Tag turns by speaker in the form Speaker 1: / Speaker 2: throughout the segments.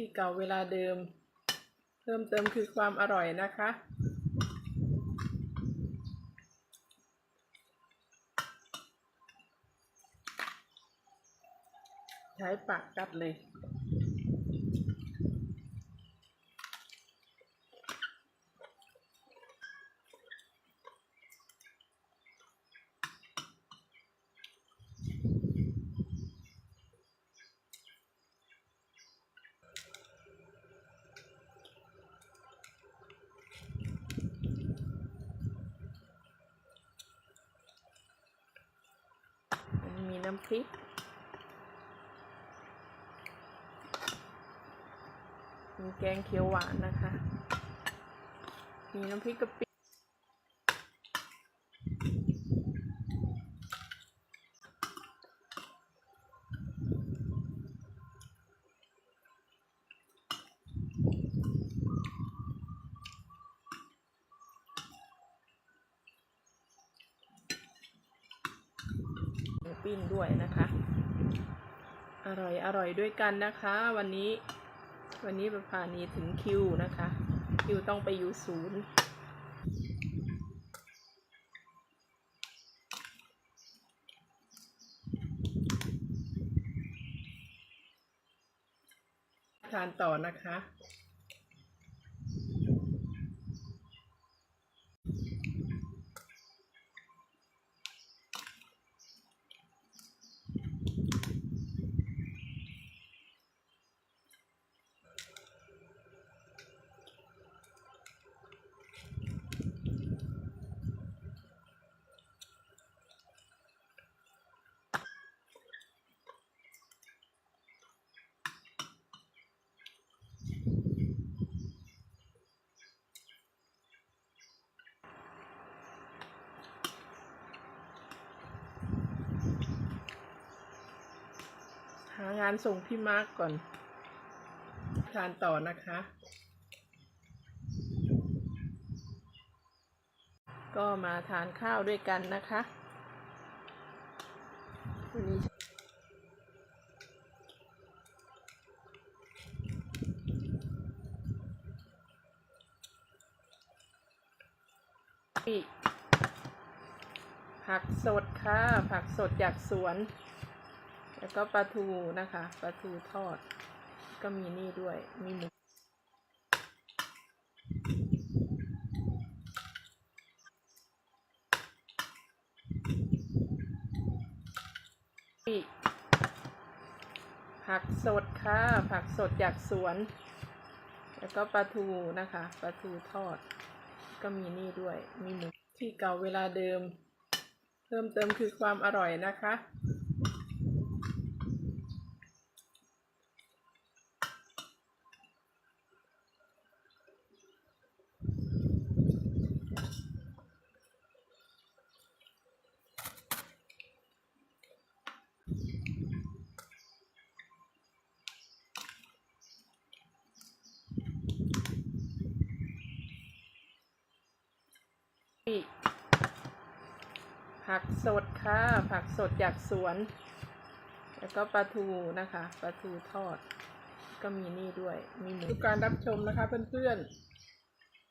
Speaker 1: ที่เก่าเวลาเดิม เพิ่มเติมคือความอร่อยนะคะ ใช้ปากกัดเลย พริก มีแกงเขียวหวานนะคะ มีน้ำพริกกะปิ หมู ปิ้งด้วยนะคะ อร่อยอร่อยด้วยกันนะคะ วันนี้วันนี้ประพานีถึงคิวนะคะ คิวต้องไปอยู่ศูนย์ทานต่อนะคะางานส่งพี่มาร์กก่อน ทานต่อนะคะ ก็มาทานข้าวด้วยกันนะคะวันนี้ผักสดค่ะ ผักสดจากสวน แล้วก็ปลาทูนะคะปลาทูทอด ก็มีนี่ด้วยมีหมูผักสดค่ะ ผักสดจากสวน แล้วก็ปลาทูนะคะปลาทูทอด ก็มีนี่ด้วยมีหมูที่เก่าเวลาเดิม เพิ่มเติมคือความอร่อยนะคะ ผักสดค่ะ ผักสดจากสวน แล้วก็ปลาทูนะคะปลาทูทอด ก็มีนี่ด้วย มีหมูกการรับชมนะคะเพื่อน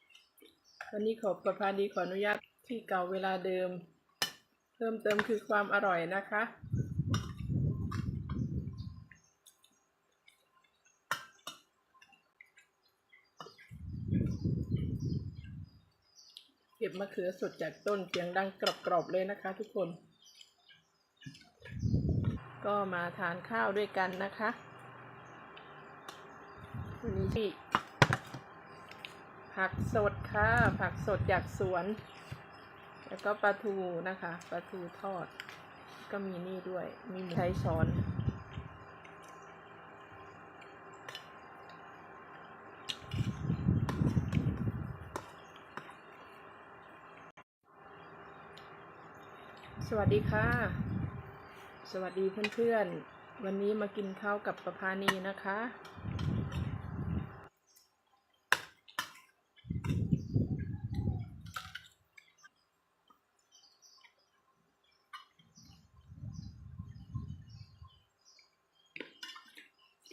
Speaker 1: ๆ วันนี้ขอประพาดีขออนุญาตที่เก่าเวลาเดิม เพิ่มเติมคือความอร่อยนะคะ เก็บ มะเขือสดจากต้นเสียงดังกรอบๆเลยนะคะ ทุกคน ก็มาทานข้าวด้วยกันนะคะวันนี้ที่ผักสดค่ะ ผักสดจากสวน แล้วก็ปลาทูนะคะปลาทูทอด ก็มีนี่ด้วย มีใช้ช้อน ส วัสดีค่ะ สวัสดีเพื่อนๆ วันนี้มากินข้าวกับประพานีนะคะ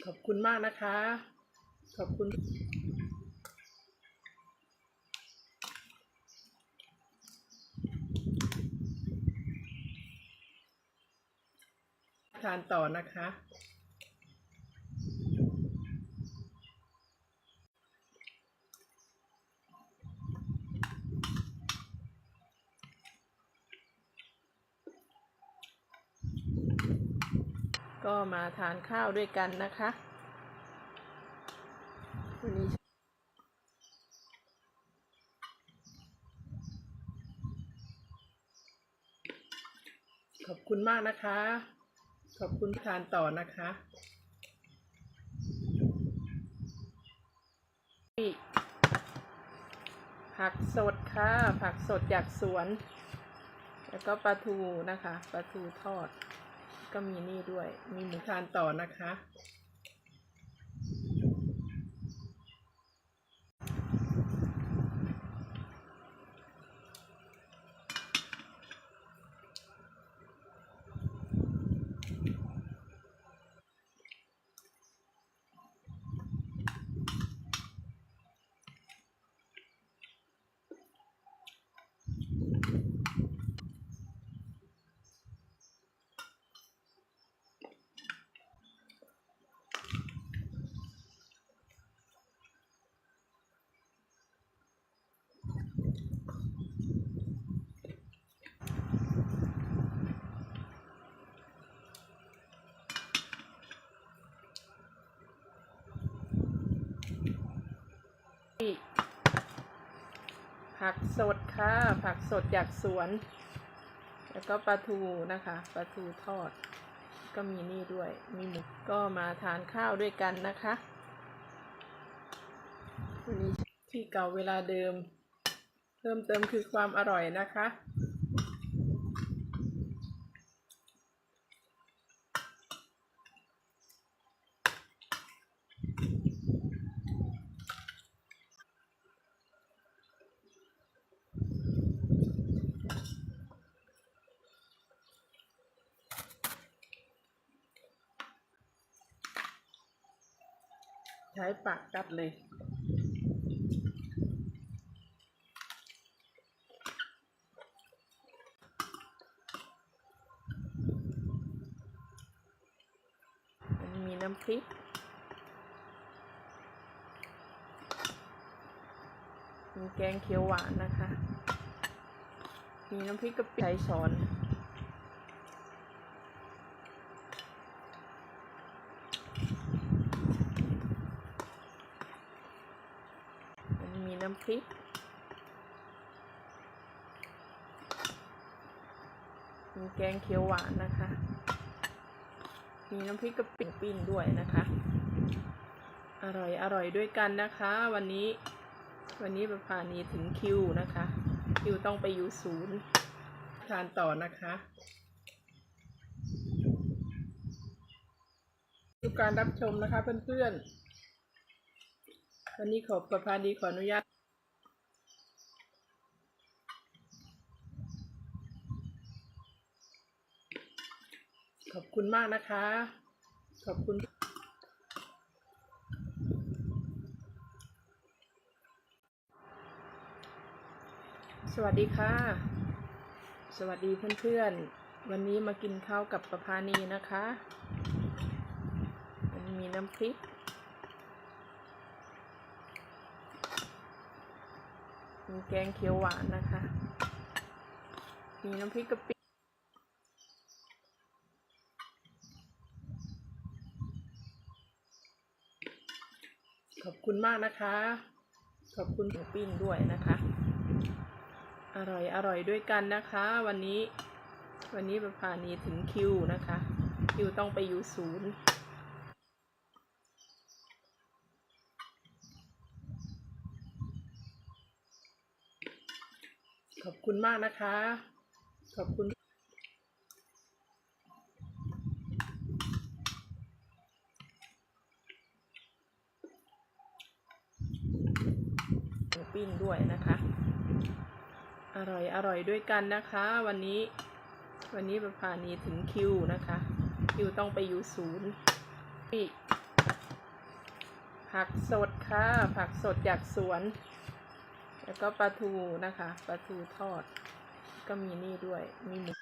Speaker 1: ขอบคุณมากนะคะ ขอบคุณ ทานต่อนะคะ ก็มาทานข้าวด้วยกันนะคะวันนี้ขอบคุณมากนะคะ ขอบคุณทานต่อนะคะผักสดค่ะ ผักสดจากสวน แล้วก็ปลาทูนะคะ ปลาทูทอด ก็มีนี่ด้วย มีหมูทานต่อนะคะ ผักสดค่ะ ผักสดจากสวน แล้วก็ปลาทูนะคะปลาทูทอด ก็มีนี่ด้วย มีหมูก็มาทานข้าวด้วยกันนะคะวันนี้ที่เก่าเวลาเดิม เพิ่มเติมคือความอร่อยนะคะ ใช้ปากกัดเลย มีน้ำพริก มีแกงเขียวหวานนะคะ มีน้ำพริกกะปิใช้ช้อน มันมีน้ำ พริก มีแกงเขียวหวานนะคะ มีน้ำพริกกะปิปิ้งด้วยนะคะ อร่อยอร่อยด้วยกันนะคะ วันนี้ วันนี้ประพานีถึงคิวนะคะ คิวต้องไปอยู่ศูนย์ทานต่อนะคะดูการรับชมนะคะเพื่อนๆวันนี้ขอประพานีขออนุญาต ขอบ คุณมากนะคะ ขอบคุณสวัสดีค่ะ สวัสดีเพื่อนๆ วันนี้มากินข้าวกับประพานีนะคะมันมีน้ำพริก มีแกงเขียวหวานนะคะ มีน้ำพริกกะปิ ขอบคุณมากนะคะ ขอบคุณหมูปิ้งด้วยนะคะ อร่อยอร่อยด้วยกันนะคะ วันนี้ วันนี้ประพานีถึงคิวนะคะ คิวต้องไปอยู่ศูนย์ขอบคุณมากนะคะ ขอบคุณ ปิ้งด้วยนะคะ อร่อยอร่อยด้วยกันนะคะ วันนี้ วันนี้ประพานีถึงคิวนะคะ คิวต้องไปอยู่ศูนย์ผักสดค่ะ ผักสดจากสวน แล้วก็ปลาทูนะคะ ปลาทูทอด ก็มีนี่ด้วย มีหมู